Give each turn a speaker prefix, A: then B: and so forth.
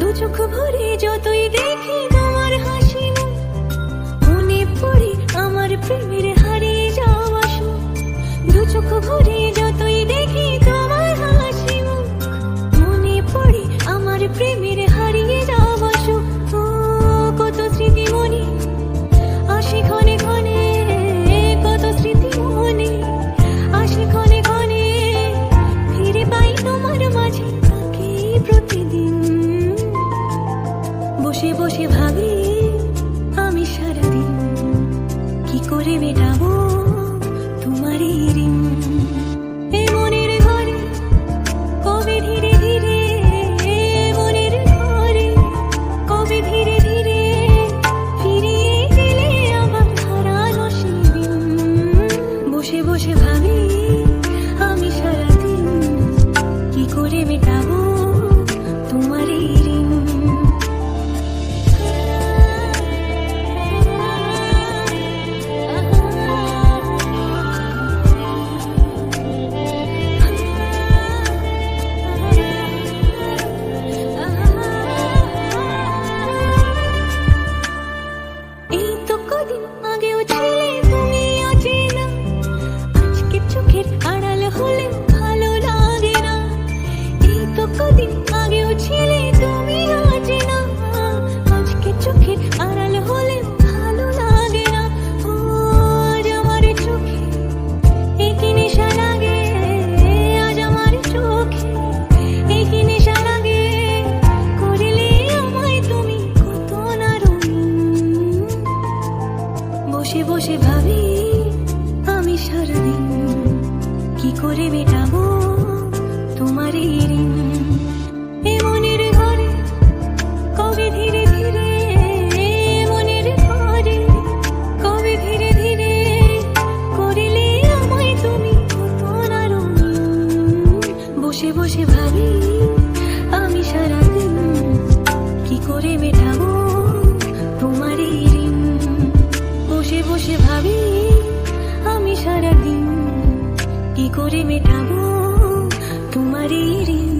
A: দু চোখ ভরে যতই দেখি তোমার বসে বসে ভাবি, আমি সারাদিন কি করে মেটাবো তোমারই ঋণ? মনের ঘরে, কবে ধীরে ধীরে মনের ঘরে, কবে ধীরে ধীরে ফিরিয়ে আমার বসে বসে ভাবি, আমি সারাদিন কি করে মেটাবো বসে বসে ভাবি, আমি সারাদিন কি করে মেটাবো তোমার এই ঋণ? এ মনের ঘরে, কবে ধীরে ধীরে মনের ঘরে, কবে ধীরে ধীরে করিলে তুমি বসে বসে ভাবি, আমি সারাদিন কি করে মেটাবো সারাদিন কি করে মেটাবো তোমার এই ঋণ?